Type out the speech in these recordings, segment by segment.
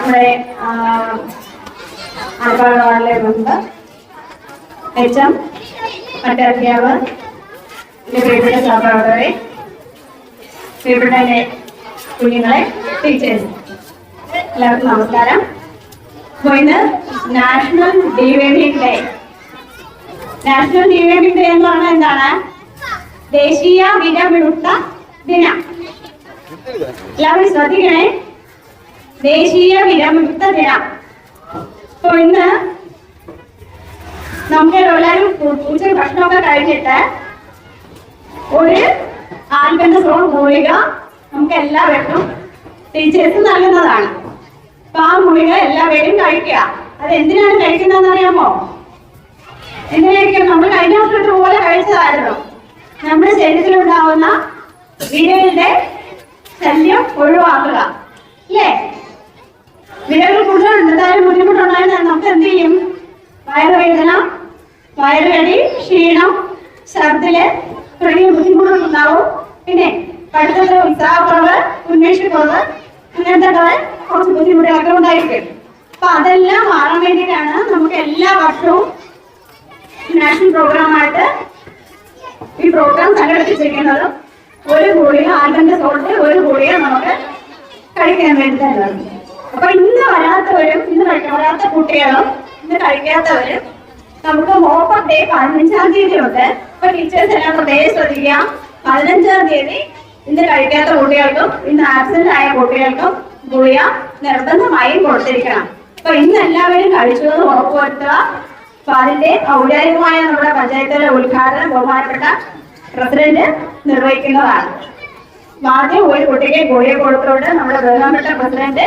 നമ്മുടെ ആൾക്കാട് വാർഡിലെ member H M മറ്റേ അധ്യാപകർ എന്റെ സഹപ്രവർത്തകരെ പ്രിയപ്പെട്ട കുഞ്ഞുങ്ങളെ ടീച്ചേഴ്സ്. എല്ലാവർക്കും നമസ്കാരം. അപ്പോൾ ഇന്ന് national dividing day. National dividing day എന്ന് പറഞ്ഞാൽ എന്താണ്? ദേശീയ വിരവിമുക്ത ദിനം. എല്ലാവരും ശ്രദ്ധിക്കണേ. ദേശീയ വിരമുക്ത ദിനം അപ്പൊ ഇന്ന് നമുക്ക് എല്ലാവരും ഉച്ച ഭക്ഷണമൊക്കെ കഴിഞ്ഞിട്ട് ഒരു ആൽബന്ധ സോൺ മൂലിക നമുക്ക് എല്ലാവർക്കും ടീച്ചേഴ്സ് നൽകുന്നതാണ്. അപ്പൊ ആ മൂലിക എല്ലാവരും കഴിക്കുക. അത് എന്തിനാണ് കഴിക്കുന്നതെന്ന് അറിയാമോ? എന്തിനായിരിക്കും? നമ്മൾ കഴിഞ്ഞ വർഷം പോലെ കഴിച്ചതായിരുന്നു. നമ്മുടെ ശരീരത്തിലുണ്ടാവുന്ന വിരലിന്റെ ശല്യം ഒഴിവാക്കുക. അല്ലേ? വിരകൾ കൂടുതൽ എന്തായാലും ബുദ്ധിമുട്ടുണ്ടായാൽ നമുക്ക് എന്ത് ചെയ്യും? വയറുവേദന വയറുകടി ക്ഷീണം ശബ്ദിൽ തുടങ്ങിയ ബുദ്ധിമുട്ടുകളുണ്ടാവും. പിന്നെ പഠിത്തത്തിൽ ഉത്സാഹക്കുറവ് ഉന്മേഷക്കുറവ് അങ്ങനത്തെ കുറച്ച് ബുദ്ധിമുട്ടുകളൊക്കെ ഉണ്ടായിരിക്കും. അപ്പൊ അതെല്ലാം മാറാൻ വേണ്ടിയിട്ടാണ് നമുക്ക് എല്ലാ വർഷവും നാഷണൽ പ്രോഗ്രാമായിട്ട് ഈ പ്രോഗ്രാം സംഘടിപ്പിച്ചിരിക്കുന്നത്. ഒരു ഗുളിക ആൽബന്റെ തോട്ടിൽ ഒരു ഗുളിക നമുക്ക് കഴിക്കാൻ വേണ്ടി തരുന്നത് അപ്പൊ ഇന്ന് വരാത്തവരും ഇന്ന് വരാത്ത കുട്ടികളും ഇന്ന് കഴിക്കാത്തവരും നമുക്ക് ഓപ്പൺ ഡേ പതിനഞ്ചാം തീയതി ഉണ്ട് അപ്പൊ ടീച്ചേഴ്സ് എല്ലാം പ്രത്യേകം ശ്രദ്ധിക്കാം പതിനഞ്ചാം തീയതി ഇന്ന് കഴിക്കാത്ത കുട്ടികൾക്കും ഇന്ന് ആബ്സെന്റ് ആയ കുട്ടികൾക്കും ഗുളിക നിർബന്ധമായും കൊടുത്തിരിക്കണം. അപ്പൊ ഇന്ന് എല്ലാവരും കഴിച്ചു എന്ന് ഉറപ്പുവരുത്തുക. അപ്പൊ അതിന്റെ ഔദ്യോഗികമായ നമ്മുടെ പഞ്ചായത്തിലെ ഉദ്ഘാടനം ബഹുമാനപ്പെട്ട പ്രസിഡന്റ് നിർവഹിക്കുന്നതാണ്. ആദ്യം ഒരു കുട്ടിക്ക് ഗുളിക കൊടുത്തുകൊണ്ട് നമ്മുടെ ബഹുമാനപ്പെട്ട പ്രസിഡന്റ്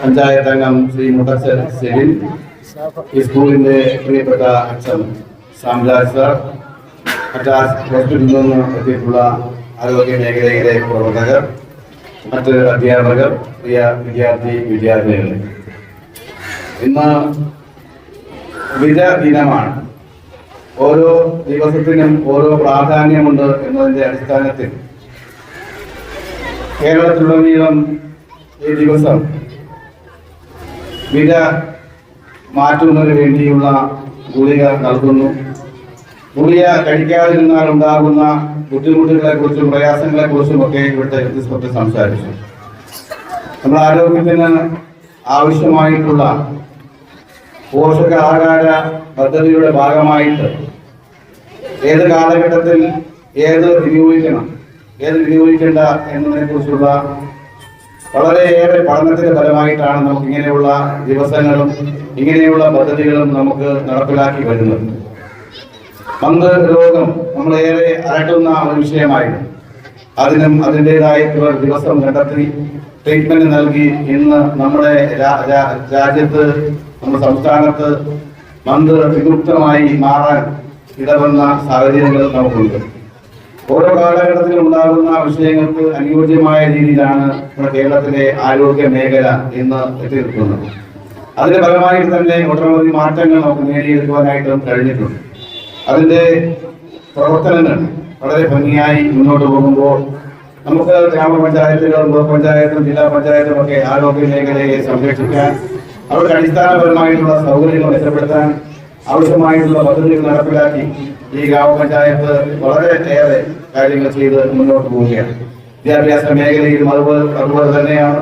പഞ്ചായത്ത് അംഗം ശ്രീ മുട്ടച്ചൻ സെലിൻ ഈ സ്കൂളിന്റെ പ്രിയപ്പെട്ട അച്ഛൻ ശ്യാംലാൽ സർ മറ്റ് ഹോസ്പിറ്റലിൽ നിന്ന് എത്തിയിട്ടുള്ള ആരോഗ്യ മേഖലയിലെ പ്രവർത്തകർ മറ്റ് അധ്യാപകർ പ്രിയ വിദ്യാർത്ഥി വിദ്യാർത്ഥികളെ ഇന്ന് വിര ദിനമാണ്. ഓരോ ദിവസത്തിനും ഓരോ പ്രാധാന്യമുണ്ട് എന്നതിന്റെ അടിസ്ഥാനത്തിൽ കേരളത്തിലുടനീളം ഈ ദിവസം വിര മാറ്റുന്നതിന് വേണ്ടിയുള്ള ഗുളിക നൽകുന്നു. ഗുളിക കഴിക്കാതിരുന്നാൽ ഉണ്ടാകുന്ന ബുദ്ധിമുട്ടുകളെ കുറിച്ചും പ്രയാസങ്ങളെ കുറിച്ചും ഒക്കെ ഇവിടുത്തെ വ്യത്യസ്തത്തിൽ സംസാരിച്ചു. നമ്മുടെ ആരോഗ്യത്തിന് ആവശ്യമായിട്ടുള്ള പോഷകാഹാര പദ്ധതിയുടെ ഭാഗമായിട്ട് ഏത് കാലഘട്ടത്തിൽ ഏത് വിനിയോഗിക്കണം ഏത് വിനിയോഗിക്കേണ്ട എന്നതിനെ കുറിച്ചുള്ള വളരെയേറെ പഠനത്തിന്റെ ഫലമായിട്ടാണ് നമുക്ക് ഇങ്ങനെയുള്ള ദിവസങ്ങളും ഇങ്ങനെയുള്ള പദ്ധതികളും നമുക്ക് നടപ്പിലാക്കി വരുന്നത്. പന്ത് രോഗം നമ്മളേറെ അലട്ടുന്ന ഒരു വിഷയമായിരുന്നു. അതിനും അതിന്റെതായിട്ടുള്ള ദിവസം കണ്ടെത്തി ട്രീറ്റ്മെന്റ് നൽകി ഇന്ന് നമ്മുടെ രാജ്യത്ത് നമ്മുടെ സംസ്ഥാനത്ത് മന്ത് വിമുക്തമായി മാറാൻ ഇടവന്ന സാഹചര്യങ്ങൾ നമുക്കുണ്ട്. ഓരോ കാലഘട്ടത്തിലും ഉണ്ടാകുന്ന വിഷയങ്ങൾക്ക് അനുയോജ്യമായ രീതിയിലാണ് നമ്മുടെ കേരളത്തിലെ ആരോഗ്യ മേഖല ഇന്ന് എത്തി നിൽക്കുന്നത് അതിന്റെ ഫലമായിട്ട് തന്നെ ഒട്ടനവധി മാറ്റങ്ങൾ നമുക്ക് നേടിയെടുക്കുവാനായിട്ടും കഴിഞ്ഞിട്ടുണ്ട്. അതിന്റെ പ്രവർത്തനങ്ങൾ വളരെ ഭംഗിയായി മുന്നോട്ട് പോകുമ്പോൾ നമുക്ക് ഗ്രാമപഞ്ചായത്തുകളും ബ്ലോക്ക് പഞ്ചായത്തും ജില്ലാ പഞ്ചായത്തും ഒക്കെ ആരോഗ്യ മേഖലയെ സംരക്ഷിക്കാൻ അവർക്ക് അടിസ്ഥാനപരമായിട്ടുള്ള സൗകര്യങ്ങൾ മെച്ചപ്പെടുത്താൻ ആവശ്യമായിട്ടുള്ള പദ്ധതികൾ നടപ്പിലാക്കി ഈ ഗ്രാമപഞ്ചായത്ത് വളരെ ഏറെ കാര്യങ്ങൾ ചെയ്ത് മുന്നോട്ട് പോവുകയാണ്. വിദ്യാഭ്യാസ മേഖലയിലും അതുപോലെ അതുപോലെ തന്നെയാണ്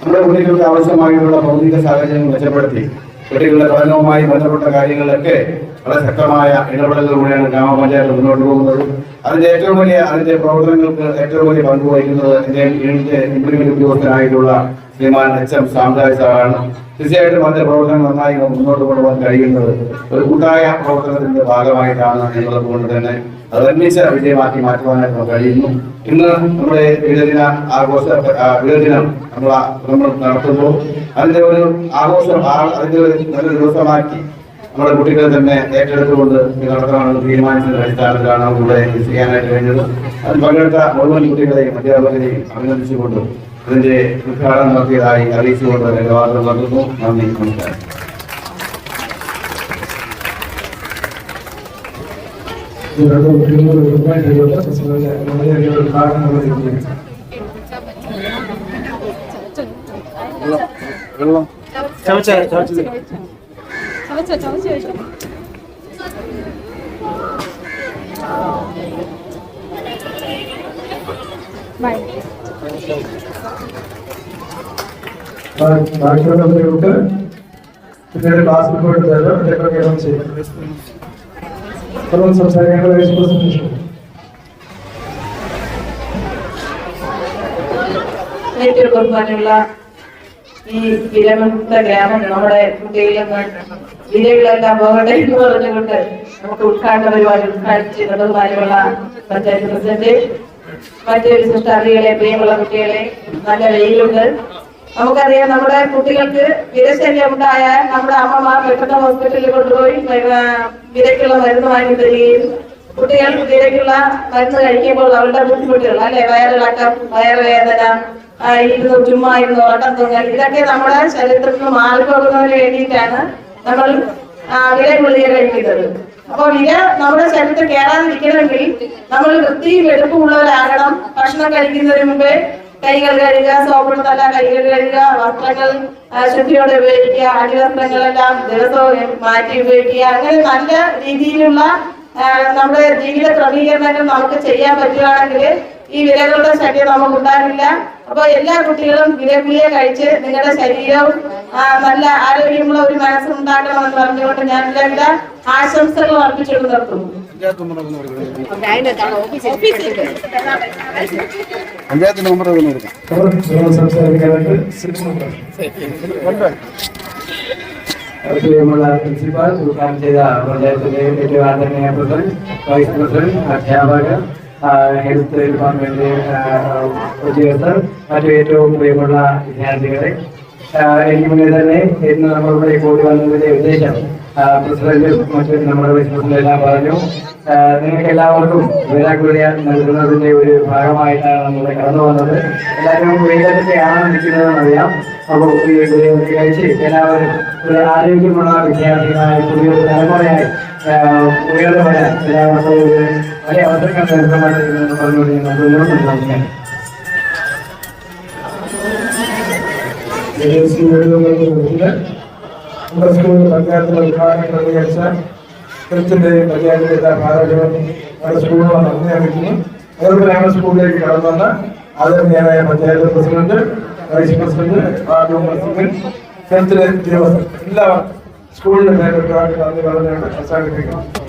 നമ്മുടെ കുട്ടികൾക്ക് ആവശ്യമായിട്ടുള്ള ഭൗതിക സാഹചര്യങ്ങൾ മെച്ചപ്പെടുത്തി. കുട്ടികളുടെ പഠനവുമായി ബന്ധപ്പെട്ട കാര്യങ്ങളിലൊക്കെ വളരെ ശക്തമായ ഇടപെടലിലൂടെയാണ് ഗ്രാമപഞ്ചായത്ത് മുന്നോട്ട് പോകുന്നത്. അതിന്റെ ഏറ്റവും വലിയ അതിന്റെ പ്രവർത്തനങ്ങൾക്ക് ഏറ്റവും വലിയ പങ്ക് വഹിക്കുന്നത് ഇതിന്റെ ഇതിന്റെ ഇംപ്ലിമെന്റ് ഉദ്യോഗസ്ഥനായിട്ടുള്ള ശ്രീമാൻ എച്ച് എം സാംരാജ് സാറാണ് തീർച്ചയായിട്ടും അതിന്റെ പ്രവർത്തനം നന്നായി മുന്നോട്ട് കൊണ്ടുപോകാൻ കഴിയുന്നത്. ഒരു കൂട്ടായ പ്രവർത്തനത്തിന്റെ ഭാഗമായിട്ടാണ് എന്നുള്ളത് കൊണ്ട് തന്നെ അത് ഒരുമിച്ച് വിജയമാക്കി മാറ്റുവാനായിട്ട് നമുക്ക് കഴിയുന്നു. ഇന്ന് നമ്മുടെ വികദിന ആഘോഷ വികദിനം നമ്മൾ നമ്മൾ നടത്തുമ്പോൾ അതിന്റെ ഒരു ആഘോഷം അതിന്റെ ഒരു നല്ലൊരു ദിവസമാക്കി നമ്മുടെ കുട്ടികളെ തന്നെ ഏറ്റെടുത്തുകൊണ്ട് നടത്താനുള്ള തീരുമാനിച്ചതിന്റെ അടിസ്ഥാനത്തിലാണ് ഇവിടെ ചെയ്യാനായിട്ട് കഴിഞ്ഞത്. അതിൽ പങ്കെടുത്ത മുഴുവൻ കുട്ടികളെയും അധ്യാപകരെയും അഭിനന്ദിച്ചുകൊണ്ടും ഇതിന്റെ ഉദ്ഘാടനം നടത്തിയതായി അറിയിച്ചുകൊണ്ട് എന്റെ വാർത്ത നടത്തുന്നു നന്ദി നമസ്കാരം ഇതിനകത്ത് കുട്ടികൾ ഒരുപാട് പ്രശ്നമില്ല വളരെയധികം ഉദ്ഘാടനം നടത്തിയിട്ടുണ്ട് വെള്ളം ചവച്ച ചവച്ചത് ചവച്ചോ ചവച്ചോ ചോദിച്ചോ ബാക്കിയുള്ള കുട്ടികൾക്ക് പിന്നീട് ക്ലാസ് പോയിട്ട് തരാം ഡെക്കറേഷൻ ചെയ്യും. സംസാരിക്കേണ്ട വൈസ് പ്രസിഡന്റ് ഏറ്റവും ബഹുമാനമുള്ള ഈ വിരമുക്ത ഗ്രാമം നമ്മുടെ നിന്ന് വിരകളെല്ലാം പോകട്ടെ എന്ന് പറഞ്ഞുകൊണ്ട് നമുക്ക് ഉദ്ഘാടന പരിപാടി ഉദ്ഘാടിച്ച് ബഹുമാനമുള്ള പഞ്ചായത്ത് പ്രസിഡന്റ് മറ്റൊരു വിശിഷ്ടാർത്ഥികളെ പ്രിയമുള്ള കുട്ടികളെ നല്ല വെയിലുണ്ട്. നമുക്കറിയാം നമ്മുടെ കുട്ടികൾക്ക് വിരശല്യം ഉണ്ടായാൽ നമ്മുടെ അമ്മമാർ പെട്ടെന്ന് ഹോസ്പിറ്റലിൽ കൊണ്ടുപോയി വിരക്കുള്ള മരുന്ന് വാങ്ങി തരികയും കുട്ടികൾ വിരക്കുള്ള മരുന്ന് കഴിക്കുമ്പോൾ അവരുടെ ബുദ്ധിമുട്ടുകൾ അല്ലെ? വയറിളക്കം വയറുവേദന ഇരുന്ന് ചുമ്മാ ഇരുന്ന് ഓട്ടം തൂങ്ങൽ ഇതൊക്കെ നമ്മുടെ ശരീരത്തിൽ നിന്ന് മാറിപ്പോകുന്നതിന് വേണ്ടിയിട്ടാണ് നമ്മൾ വില ഗുളിക കഴിക്കുന്നത്. അപ്പൊ വിര നമ്മുടെ ശരീരത്തിൽ കയറാതിരിക്കണമെങ്കിൽ നമ്മൾ വൃത്തിയും വെടുപ്പുള്ളവരാകണം ഭക്ഷണം കഴിക്കുന്നതിന് മുമ്പേ കൈകൾ കഴുകുക സോപ്പിടുന്നല്ല കൈകൾ കഴുകുക വസ്ത്രങ്ങൾ ശുദ്ധിയോടെ ഉപയോഗിക്കുക അടിവസ്ത്രങ്ങളെല്ലാം ദിവസവും മാറ്റി ഉപയോഗിക്കുക. അങ്ങനെ നല്ല രീതിയിലുള്ള നമ്മുടെ ജീവിത ക്രമീകരണങ്ങൾ നമുക്ക് ചെയ്യാൻ പറ്റുകയാണെങ്കിൽ ഈ വിലകളുടെ ശല്യം നമുക്ക് ഉണ്ടാകില്ല അപ്പൊ എല്ലാ കുട്ടികളും വിരഗുളിക കഴിച്ച് നിങ്ങളുടെ ശരീരവും നല്ല ആരോഗ്യമുള്ള ഒരു മനസ്സുണ്ടാകണം എന്ന് പറഞ്ഞുകൊണ്ട് ഞാൻ എല്ലാവിധ ആശംസകൾ അർപ്പിച്ചുകൊണ്ട് നിർത്തുന്നു. പഞ്ചായത്തിന്റെ നമ്പർ ഒന്ന് പ്രിയമുള്ള പ്രിൻസിപ്പാൾ ഉദ്ഘാടനം ചെയ്ത പഞ്ചായത്തിന്റെ ഏറ്റവും ആദരണീയ പ്രസിഡന്റ് വൈസ് പ്രസിഡന്റ് അധ്യാപകർ ഹെൽത്ത് ഡിപ്പാർട്ട്മെന്റ് ഉദ്യോഗസ്ഥർ മറ്റു ഏറ്റവും പ്രിയമുള്ള വിദ്യാർത്ഥികളെ എനിക്ക് മുന്നേ തന്നെ ഇന്ന് നമ്മളിവിടെ കൂടി വന്നതിന്റെ ഉദ്ദേശം പ്രസിഡന്റ് മറ്റു നമ്മുടെ വൈസ് പ്രസിഡന്റ് എല്ലാം പറഞ്ഞു. നിങ്ങൾക്ക് എല്ലാവർക്കും വിരാകുലിയ നൽകുന്നതിന്റെ ഒരു ഭാഗമായിട്ടാണ് നമ്മൾ കടന്നു വന്നത്. എല്ലാവരും വെയിലത്തൊക്കെയാണ് നിൽക്കുന്നതെന്ന് അറിയാം. അപ്പോൾ കഴിച്ച് എല്ലാവരും ഒരു ആരോഗ്യമുള്ള വിദ്യാർത്ഥികളായി പുതിയൊരു തലമുറയായി ഉയർന്നു വരാൻ എല്ലാവർക്കും ഒരു വലിയ അവസരങ്ങൾ നൽകമായിരുന്നു പറഞ്ഞുകൊണ്ട് സ്കൂളിൽ പഞ്ചായത്തിലെ ഉദ്ഘാടനം ക്രമീകരിച്ച കൃത്യന്റെയും പഞ്ചായത്തിന്റെ ഭാരതവും നമ്മുടെ സ്കൂളിൽ നന്ദി അറിയിക്കുന്നു അതുപോലെ ഞങ്ങളുടെ സ്കൂളിലേക്ക് കടന്നു വന്ന ആദരണീയനായ panchayat president vice president ward president ഹെൽത്തിലെ ഉദ്യോഗസ്ഥർ. എല്ലാവർക്കും സ്കൂളിന്റെ പേര് ഒരുപാട് നന്ദി പറഞ്ഞുകൊണ്ട് അവസാനിപ്പിക്കുന്നു.